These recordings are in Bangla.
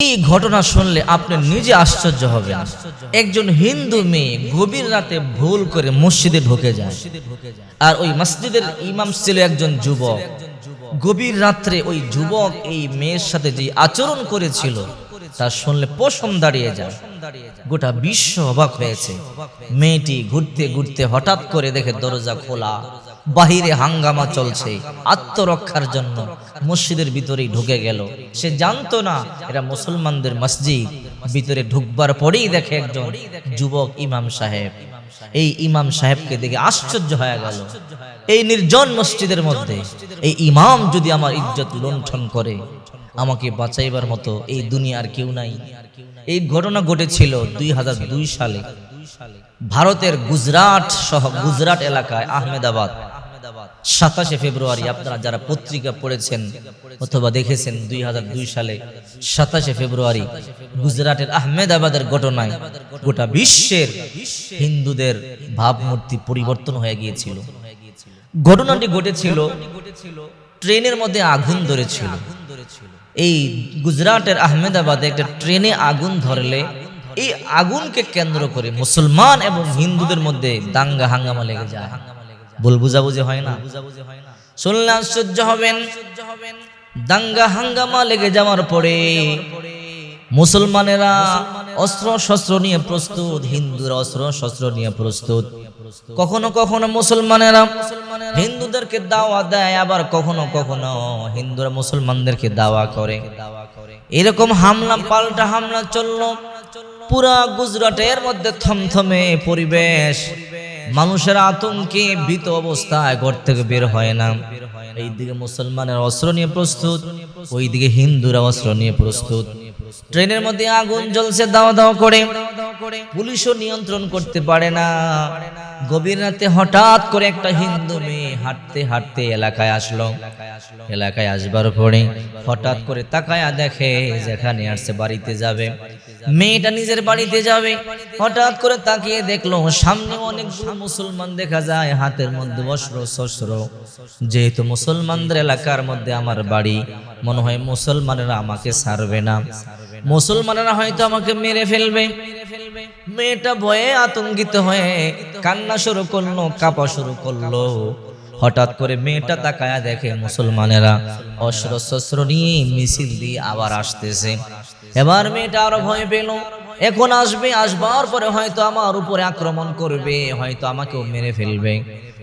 এই ঘটনা শুনলে আপনি নিজে আশ্চর্য হবেন। একজন হিন্দু মেয়ে গভীর রাতে ভুল করে মসজিদে ঢুকে যায়। আর ওই মসজিদের ইমাম ছিল একজন যুবক। গভীর রাত্রে ওই যুবক এই মেয়ের সাথে যে আচরণ করেছিল, তা শুনলে পশম দাঁড়িয়ে যায়। গোটা বিশ্ব অবাক হয়েছে। মেয়েটি ঘুরতে ঘুরতে হঠাৎ করে দেখে দরজা খোলা। বাহিরে হাঙ্গামা চলছে, আত্মরক্ষার জন্য মসজিদের ভিতরেই ঢুকে গেল। সে জানতো না এরা মুসলমানদের মসজিদ, ভিতরে ঢুকবার পরেই দেখে একজন যুবক ইমাম সাহেব। এই ইমাম সাহেবকে দেখে আশ্চর্য হয়ে গেল। এই নির্জন মসজিদের মধ্যে, এই ইমাম যদি আমার ইজ্জত লুণ্ঠন করে, আমাকে বাঁচাইবার মতো এই দুনিয়ার কেউ নাই। এই ঘটনা ঘটেছিল দুই হাজার দুই সালে। ভারতের গুজরাট সহ, গুজরাট এলাকায় আহমেদাবাদ। সাতাশে ফেব্রুয়ারি আপনারা যারা পত্রিকা পড়েছেন অথবা দেখেছেন দুই সালে, সাতাশে ফেব্রুয়ারি গুজরাটের আহমেদাবাদের ঘটনায় গোটা বিশ্বের হিন্দুদের ভাবমূর্তি পরিবর্তন হয়ে গিয়েছিল। ঘটনাটি ঘটেছিল ট্রেনের মধ্যে আগুন ধরেছিল। এই গুজরাটের আহমেদাবাদে একটা ট্রেনে আগুন ধরলে এই আগুনকে কেন্দ্র করে মুসলমান এবং হিন্দুদের মধ্যে দাঙ্গা হাঙ্গামা লেগে যায়। বল বুঝাবুঝি হয় না। শুনলে আশ্চর্য হবেন। দাঙ্গা হাঙ্গামা লেগে যাওয়ার পরে মুসলমানেরা অস্ত্র শস্ত্র নিয়ে প্রস্তুত, হিন্দুরা অস্ত্র শস্ত্র নিয়ে প্রস্তুত। কখনো কখনো মুসলমানেরা হিন্দুদেরকে দাওয়া দেয়, আবার কখনো কখনো হিন্দুরা মুসলমানদেরকে দাওয়া করে। এরকম হামলা, পাল্টা হামলা চলল। পুরা গুজরাটের মধ্যে থমথমে পরিবেশ মানুষের আতঙ্কে ভীত অবস্থায় ঘর থেকে বের হয় না। এইদিকে মুসলমানের অস্ত্র নিয়ে প্রস্তুত, ওইদিকে হিন্দুরা অস্ত্র নিয়ে প্রস্তুত। ট্রেনের মধ্যে আগুন জ্বলছে দাওয়া দাওয়া করে। পুলিশও নিয়ন্ত্রণ করতে পারে না। গভীর রাতে হঠাৎ করে একটা হিন্দু মেয়ে হাঁটতে হাঁটতে এলাকায় আসলো। এলাকায় আসবার পরে হঠাৎ করে তাকায়া দেখে যেখানে আসছে বাড়িতে যাবে। মেয়েটা নিজের বাড়িতে যাবে। হঠাৎ করে তাকিয়ে দেখল সামনে অনেক মুসলমান দেখা যায়, হাতের মধ্যে অস্ত্র, শস্ত্র। যেহেতু মুসলমানদের এলাকার মধ্যে আমার বাড়ি, মনে হয় মুসলমানেরা আমাকে ছাড়বে না। মুসলমানেরা হয়তো আমাকে মেরে ফেলবে। মেয়েটা ভয়ে আতঙ্কিত হয়ে কান্না শুরু করল, কাপা শুরু করল। হঠাৎ করে মেয়েটা তাকায়া দেখে মুসলমানেরা অস্ত্র, শস্ত্র নিয়ে মিছিল দিয়ে আবার আসতেছে। এবার মেয়েটা আরও ভয় পেল। এখন আসবে, আসবার পরে হয়তো আমার উপরে আক্রমণ করবে, হয়তো আমাকেও মেরে ফেলবে।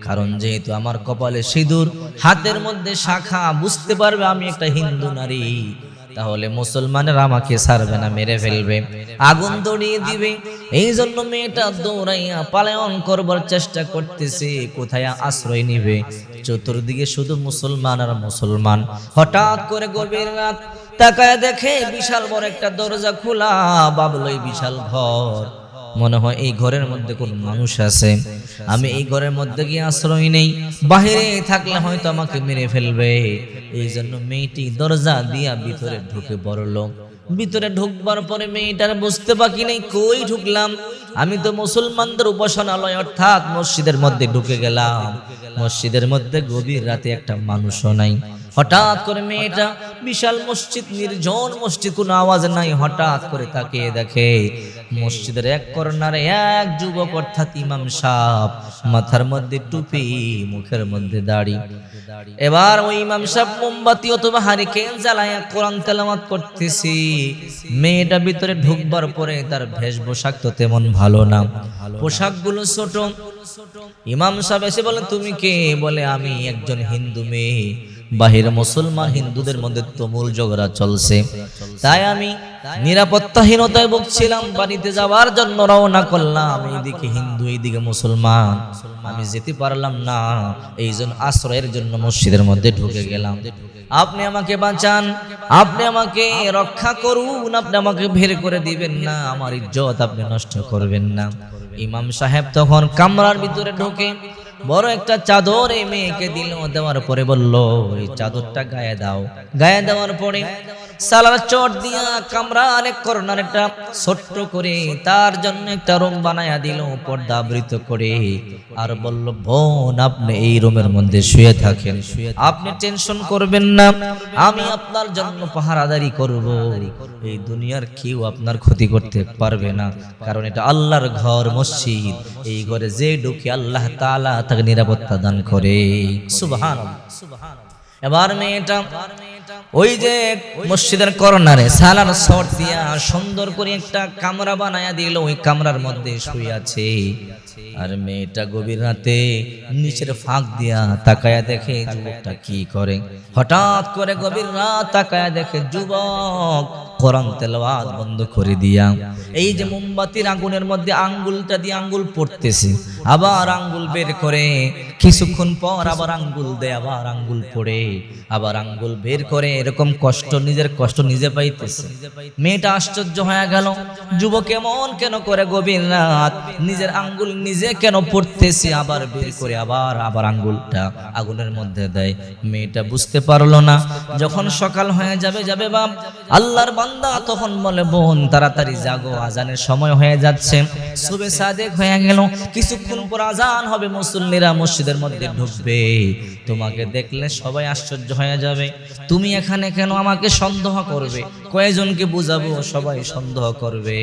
কারণ যেহেতু আমার কপালে সিঁদুর, হাতের মধ্যে শাখা, বুঝতে পারবে আমি একটা হিন্দু নারী, তাহলে মুসলমানের আমাকে ছাড়বে না, মেরে ফেলবে। আগুন দড়িয়ে দিবে। এই জন্য মেয়েটা দৌড়াইয়া পালায়ন করবার চেষ্টা করতেছে, কোথায় আশ্রয় নিবে? চতুর্দিকে শুধু মুসলমান আর মুসলমান। হঠাৎ করে গভীর রাত তাকায় দেখে বিশাল বড় একটা দরজা খোলা, বাবলই বিশাল ঘর। মনে হয় এই ঘরের মধ্যে কোন মানুষ আছে। আমি এই ঘরের মধ্যে গিয়ে আশ্রয় নেই। বাহিরে থাকলে হয়তো আমাকে মেরে ফেলবে। এই জন্য মেয়েটি দরজা দিয়া ভিতরে ঢুকে পড়ল। ভিতরে ঢুকবার পরে মেয়েটার বুঝতে বাকি নেই কই ঢুকলাম। আমি তো মুসলমানদের উপাসনালয় অর্থাৎ মসজিদের মধ্যে ঢুকে গেলাম। মসজিদের মধ্যে গভীর রাতে একটা মানুষও নাই। হঠাৎ করে মেয়েটা বিশাল মসজিদ, নির্জন মসজিদ, কোনো আওয়াজ নাই, হঠাৎ করে তাকিয়ে দেখে মসজিদের এক কর্নারে এক যুবক, অর্থাৎ ইমাম সাহ মাথার মধ্যে টুপি, মুখের মধ্যে দাড়ি। এবার ওই ইমাম সাহেব মোমবাতি অথবা হারিকেন জ্বালায়া কোরআন তেলামাত করতেছি। মেয়েটা ভিতরে ঢুকবার পরে তার বেশভূষাক তো তেমন ভালো না। পোশাকগুলো ছোট। ইমাম সাহেব এসে বলে, তুমি কে? বলে, আমি একজন হিন্দু মেয়ে। বাহির মুসলমান হিন্দুদের মধ্যে তুমুল ঝগড়া চলছে। তাই আমি নিরাপত্তাহীনতায় ভুগছিলাম, বাড়িতে যাওয়ার জন্য রওনা করলাম। এইদিকে হিন্দু, এইদিকে মুসলমান। আমি যেতে পারলাম না এই জন্য আশ্রয়ের জন্য মসজিদের মধ্যে ঢুকে গেলাম। আপনি আমাকে বাঁচান, আপনি আমাকে রক্ষা করুন, আপনি আমাকে বের করে দিবেন না, আমার ইজ্জত আপনি নষ্ট করবেন না। ইমাম সাহেব তখন কামরার ভিতরে ঢোকে বড় একটা চাদর এই মেয়েকে দিল, দেওয়ার পরে বলল, এই চাদরটা গায়ে দাও। গায়ে দেওয়ার পরে সালার চট দিয়া কামরার এক কর্নার একটা ছোট্ট করে তার জন্য একটা রুম বানায়া দিল, পর্দা আবৃত করে। আর বলল, বোন, আপনি এই রুমের মধ্যে শুয়ে থাকেন। আপনি টেনশন করবেন না, আমি আপনার জন্য পাহারাদারি করব। এই দুনিয়ার কেউ আপনার ক্ষতি করতে পারবে না, কারণ এটা আল্লাহর ঘর, মসজিদ। এই ঘরে যে ঢুকে আল্লাহ তাআলা তাকে নিরাপত্তা দান করে। সুবহান এবার মেয়েটা ওই যে মসজিদের কর্নারে সালার শট দিয়া সুন্দর করে একটা কামরা বানায়া দিল, ওই কামরার মধ্যে শুয়ে আছে। আর মেয়েটা গভীর রাতে নিচের ফাঁক দিয়া তাকায়া দেখে, যুবকটা কি করে? হঠাৎ করে গভীর রাত তাকায়া দেখে, যুবক কোরআন তেলাওয়াত বন্ধ করে দিয়া। এই যে মোমবাতির আগুনের মধ্যে আঙ্গুলটা দিয়ে আঙ্গুল পড়তেছে, আবার আঙ্গুল বের করে, কিছুক্ষণ পর আবার আঙ্গুল দেয়, আবার আঙ্গুল পড়ে, আবার আঙ্গুল বের করে, এরকম কষ্ট, নিজের কষ্ট নিজে পাইতেছে। মেয়েটা আশ্চর্য হয়ে গেল, যুবক এমন কেন করে গভীর রাত? নিজের আঙ্গুল নিজে কেন পড়তেছে? আবার বের করে আবার আবার আঙ্গুলটা আগুনের মধ্যে দেয়। মেয়েটা বুঝতে পারল না, যখন সকাল হয়ে যাবে যাবে বাপ, আল্লাহর বান্দা তখন বলে, বোন, তাড়াতাড়ি জাগো, আজানের সময় হয়ে যাচ্ছে। শুভে সাদেক হয়ে গেল। কিছুক্ষণ পর আজান হবে, মুসল্লিরা মসজিদের মধ্যে ঢুকবে। তোমাকে দেখলে সবাই আশ্চর্য হয়ে যাবে। তুমি এখানে কেন আমাকে সন্দেহ করবে? কয়েকজনকে বুঝাবো? সবাই সন্দেহ করবে,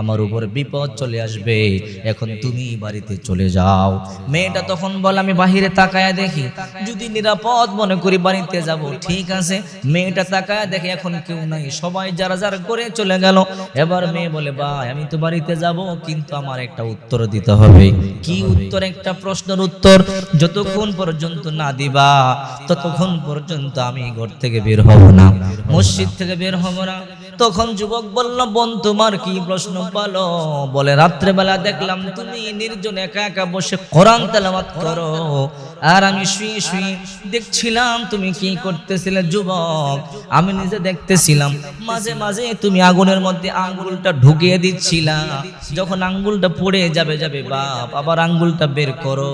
আমার উপর বিপদ চলে আসবে। এখন তুমি বাড়িতে চলে যাও। মেয়েটা তখন বলে, আমি বাহিরে তাকায়া দেখি। যদি নিরাপদ মনে করি বাড়িতে যাব, ঠিক আছে। মেয়েটা তাকায়া দেখে, এখন কেউ নাই। সবাই যারা যারা করে চলে গেল। এবার মেয়ে বলে, ভাই, আমি তো বাড়িতে যাব, কিন্তু আমার একটা উত্তর দিতে হবে। কি উত্তর? একটা প্রশ্নের উত্তর। যতক্ষণ পর্যন্ত না দিবা, ততক্ষণ পর্যন্ত আমি ঘর থেকে বের হব না। মসজিদ থেকে বের হব না? ahora তখন যুবক বলল, বোন, তোমার কি প্রশ্ন? বলো। বলে, রাত্রেবেলা দেখলাম তুমি নির্জন একা একা বসে কোরআন তেলাওয়াত করো। আর আমি শুয়ে শুয়ে দেখছিলাম তুমি কি করতেছিলে, যুবক। আমি নিজে দেখতেছিলাম, মাঝে মাঝে তুমি আগুনের মধ্যে আঙ্গুলটা ঢুকিয়ে দিচ্ছিলা। যখন আঙ্গুলটা পড়ে যাবে যাবে, বাপ, আবার আঙ্গুলটা বের করো।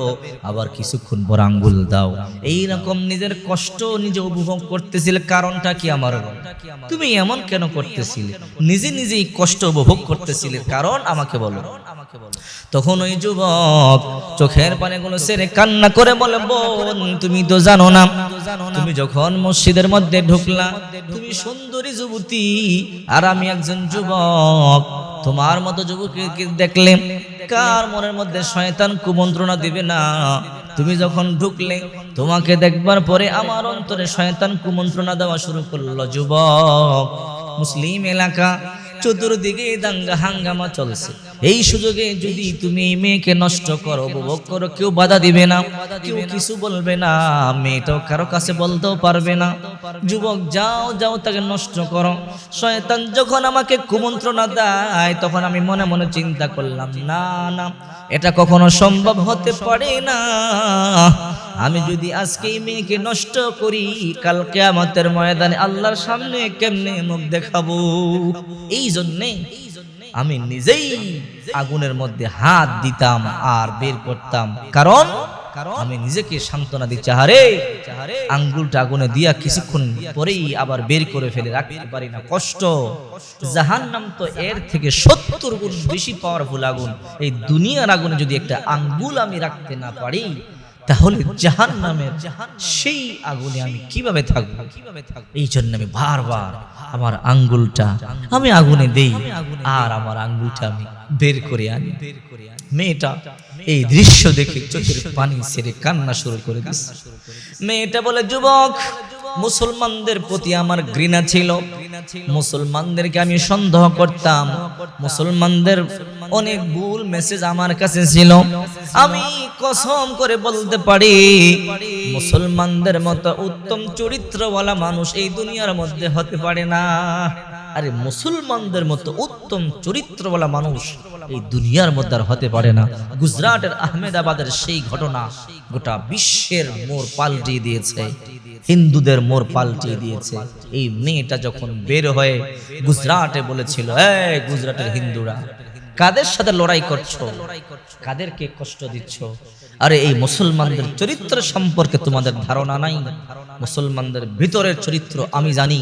আবার কিছুক্ষণ পর আঙ্গুল দাও। এই রকম নিজের কষ্ট নিজে উপভোগ করতেছিলে, কারণটা কি আমার? তুমি এমন কেন করতেছিলে। নিজে নিজেই কষ্ট উপভোগ করতেছিলে। কারণ আমাকে বলো। তখন ওই যুবক চোখের পানিগুলো সেরে কান্না করে বলে, বোন, তুমি তো জানো না। তুমি যখন মসজিদের মধ্যে ঢুকলা, তুমি সুন্দরী যুবতী। আর আমি একজন যুবক। তোমার মতো যুবককে দেখলে কার মনের মধ্যে শয়তান কুমন্ত্রণা দিবে না? তুমি যখন ঢুকলে, তোমাকে দেখবার পরে আমার অন্তরে শয়তান কুমন্ত্রণা দেওয়া শুরু করল যুবক। মুসলিম এলাকা চতুর্দিকে দাঙ্গা হাঙ্গামা চলছে। এই সুযোগে যদি তুমি মেয়েকে নষ্ট করো, উপভোগ করো, কেউ বাধা দিবে না। কেউ কিছু বলবে না মেয়েটাও কারও কাছে বলতেও পারবে না। যুবক, যাও যাও, তাকে নষ্ট করো। শয়তান যখন আমাকে কুমন্ত্রণা দেয়, তখন আমি মনে মনে চিন্তা করলাম, না না, এটা কখনো সম্ভব হতে পারে না। আমি যদি আজকে এই মেয়েকে নষ্ট করি কালকে আমাদের ময়দানে আল্লাহর সামনে কেমনে মুখ দেখাবো? এই জন্যে আমি নিজেই আগুনের মধ্যে হাত দিতাম আর বের করতাম। কারণ আমি নিজেকে সান্ত্বনা দিচ্ছি। হারে আঙ্গুলটা আগুনে দিয়া কিছুক্ষণ পরেই আবার বের করে ফেলে রাখতে পারি না। কষ্ট। জাহান্নাম তো এর থেকে সত্তর গুণ বেশি পাওয়ারফুল আগুন। এই দুনিয়ার আগুনে যদি একটা আঙ্গুল আমি রাখতে না পারি তাহলে জাহান নামের সেই আগুনে আমি কীভাবে থাকব? এই জন্য আমি বারবার আমার আঙ্গুলটা আমি আগুনে দেই আর আমার আঙ্গুলটা আমি বের করে আনি। বের করে আনি মেয়েটা এই দৃশ্য দেখে চোখের পানি সেরে কান্না শুরু করে দিচ্ছে মেয়েটা বলে, যুবক, মুসলমানদের প্রতি আমার ঘৃণা ছিল। মুসলমানদেরকে আমি সন্দেহ করতাম। মুসলমানদের অনেক ভুল মেসেজ আমার কাছে ছিল। আমি কসম করে বলতে পারি, মুসলমানদের মতো উত্তম চরিত্রওয়ালা মানুষ এই দুনিয়ার মধ্যে হতে পারে না। আরে মুসলমানদের মতো উত্তম চরিত্রওয়ালা মানুষ এই দুনিয়ার মধ্যে আর হতে পারে না। গুজরাটের আহমেদাবাদের সেই ঘটনা গোটা বিশ্বের মোর পাল্টিয়ে দিয়েছে। হিন্দুদের মোর পাল্টিয়ে দিয়েছে। এই মেয়েটা যখন বের হয়ে গুজরাটে বলেছিল, এই গুজরাটের হিন্দুরা কাদের সাথে লড়াই করছ? কাদেরকে কষ্ট দিচ্ছ? আরে, এই মুসলমানদের চরিত্র সম্পর্কে তোমাদের ধারণা নাই। মুসলমানদের ভিতরের চরিত্র আমি জানি।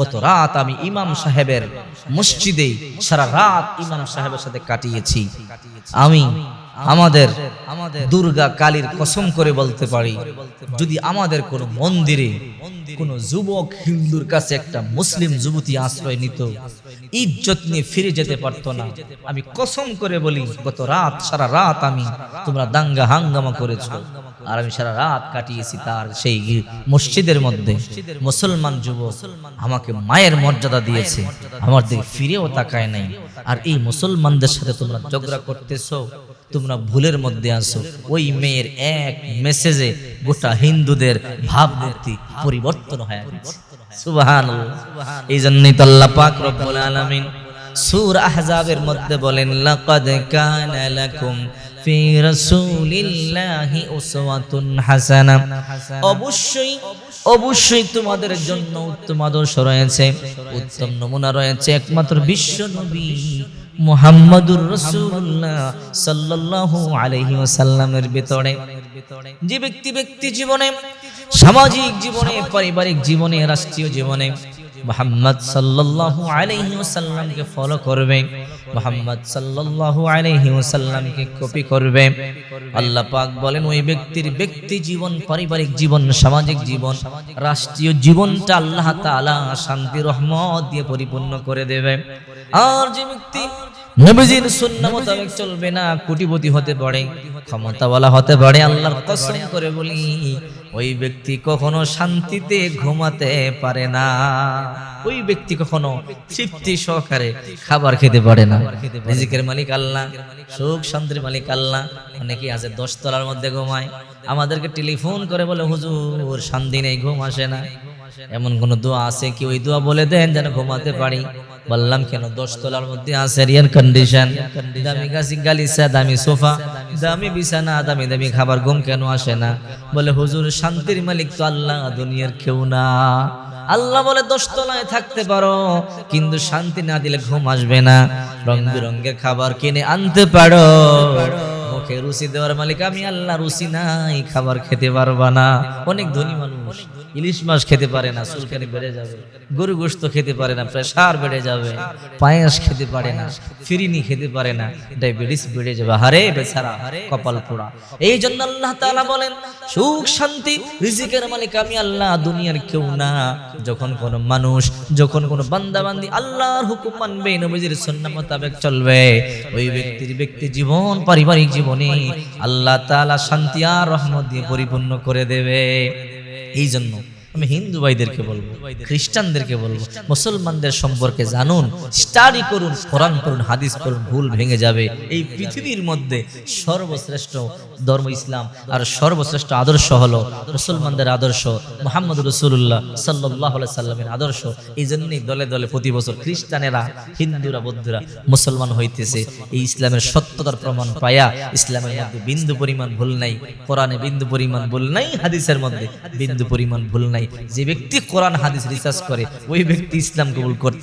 গত রাত আমি ইমাম সাহেবের মসজিদে সারা রাত ইমাম সাহেবের সাথে কাটিয়েছি। আমি আমাদের আমাদের দুর্গা কালীর কসম করে বলতে পারি, যদি আমাদের কোনো মন্দিরে কোনো যুবক হিন্দুর কাছে একটা মুসলিম যুবতী আশ্রয় নিত ইজ্জত নিয়ে ফিরে যেতে পারতো না। আমি কসম করে বলি, গত রাত, সারা রাত আমি তোমরা দাঙ্গা হাঙ্গামা করেছ। আর আমি সারা রাত কাটিয়েছি তার সেই মসজিদের মধ্যে। মুসলমান যুবক আমাকে মায়ের মর্যাদা দিয়েছে। আমার দিকে ফিরেও তাকায় নাই। আর এই মুসলমানদের সাথে তোমরা ঝগড়া করতেছো। তোমরা ভুলের মধ্যে আসো ওই মেয়ের এক মেসেজে গোটা হিন্দুদের ভাবমূর্তি পরিবর্তন হয়ে সুবহানাল্লাহ। এই জন্যই পাক রব্বুল আহজাবের মধ্যে বলেন, লাকাদ কানা লাকুম ফি রাসূলিল্লাহি উসওয়াতুন হাসানা। অবশ্যই অবশ্যই তোমাদের জন্য উত্তম আদর্শ রয়েছে। উত্তম নমুনা রয়েছে একমাত্র বিশ্ব নবী মুহাম্মাদুর রাসূলুল্লাহ সাল্লাল্লাহু আলাইহি ওয়াসাল্লামের ভিতরে। যে ব্যক্তি ব্যক্তি জীবনে, সামাজিক জীবনে, পারিবারিক জীবনে, রাষ্ট্রীয় জীবনে মোহাম্মদ সাল্লাল্লাহু আলাইহি ওয়াসাল্লামকে ফলো করবে, মোহাম্মদ সাল্লাল্লাহু আলাইহি ওয়াসাল্লামকে কপি করবে। আল্লাহ পাক বলেন, ওই ব্যক্তির ব্যক্তি জীবন, পারিবারিক জীবন, সামাজিক জীবন, রাষ্ট্রীয় জীবনটা আল্লাহ তাআলা শান্তি, রহমত দিয়ে পরিপূর্ণ করে দেবে। আর যে ব্যক্তি নবীজির সুন্নাহ মোতাবেক চলবে না, কোটিপতি হতে পারে, ক্ষমতাওয়ালা হতে পারে, আল্লাহর কসম করে বলি, ওই ব্যক্তি কখনো শান্তিতে ঘুমাতে পারে না। ওই ব্যক্তি কখনো তৃপ্তি সহকারে খাবার খেতে পারে না। রিজিকের মালিক আল্লাহ, সুখ শান্তির মালিক আল্লাহ। অনেকে আছে দশ তলার মধ্যে ঘুমায়। আমাদেরকে টেলিফোন করে বলে, হুজুর, শান্তি নেই, ঘুম আসে না। এমন কোন দোয়া আছে কি? ওই দোয়া বলে দেন যেন ঘুমাতে পারি। বললাম কেন? দশ তলার মধ্যে আছে এয়ার কন্ডিশন দামি গাছি গালিসা দামি সোফা, দামি বিছানা, দামি দামি খাবার, ঘুম কেন আসে না? বলে, হুজুর, শান্তির মালিক তো আল্লাহ, দুনিয়ার কেউ না। আল্লাহ বলে দশতলায় থাকতে পারো, কিন্তু শান্তি না দিলে ঘুম আসবে না। রং বেরঙ্গের খাবার কিনে আনতে পারো। মুখে রুচি দেওয়ার মালিক, আমি আল্লাহ রুচি নাই, খাবার খেতে পারবা না। অনেক ধনী মানুষ ইলিশ মাছ খেতে পারে না, চুলকানি বেড়ে যাবে গরু গোস্ত খেতে পারে না, প্রেশার বেড়ে যাবে, পায়েস খেতে পারে না ফিরিনি খেতে পারে না, ডায়াবেটিস বেড়ে যাবে। হারে বেচারা, কপাল পোড়া। এই জন্য আল্লাহ তাআলা বলেন, সুখ, শান্তি, রিজিকের মালিক আমি আল্লাহ, দুনিয়ার কেউ না। যখন কোন মানুষ, যখন কোন বান্দা বান্দি আল্লাহর হুকুম মানবে, নবীজির সুন্নাহ মোতাবেক চলবে, ওই ব্যক্তির ব্যক্তি জীবন, পারিবারিক জীবনে আল্লাহ তাআলা শান্তি আর রহমত দিয়ে পরিপূর্ণ করে দেবে। এই জন্য। আমি হিন্দু ভাইদেরকে বলব খ্রিস্টানদেরকে বলব মুসলমানদের সম্পর্কে জানুন স্টাডি করুন কোরআন করুন হাদিস করুন ভুল ভেঙে যাবে। এই পৃথিবীর মধ্যে সর্বশ্রেষ্ঠ ধর্ম ইসলাম আর সর্বশ্রেষ্ঠ আদর্শ হলো মুসলমানদের আদর্শ মোহাম্মদ রসুল্লাহ সাল্লাহ সাল্লামের আদর্শ। এই জন্যই দলে দলে প্রতি বছর খ্রিস্টানেরা হিন্দুরা বৌদ্ধরা মুসলমান হইতেছে। এই ইসলামের সত্যতার প্রমাণ পায়া ইসলামের মধ্যে বিন্দু পরিমাণ ভুল নাই কোরআনে বিন্দু পরিমাণ ভুল নাই হাদিসের মধ্যে বিন্দু পরিমাণ ভুল নাই যে ব্যক্তি কোরআন হাদিস রিসার্চ করে ওই ব্যক্তি ইসলাম কবুল করতে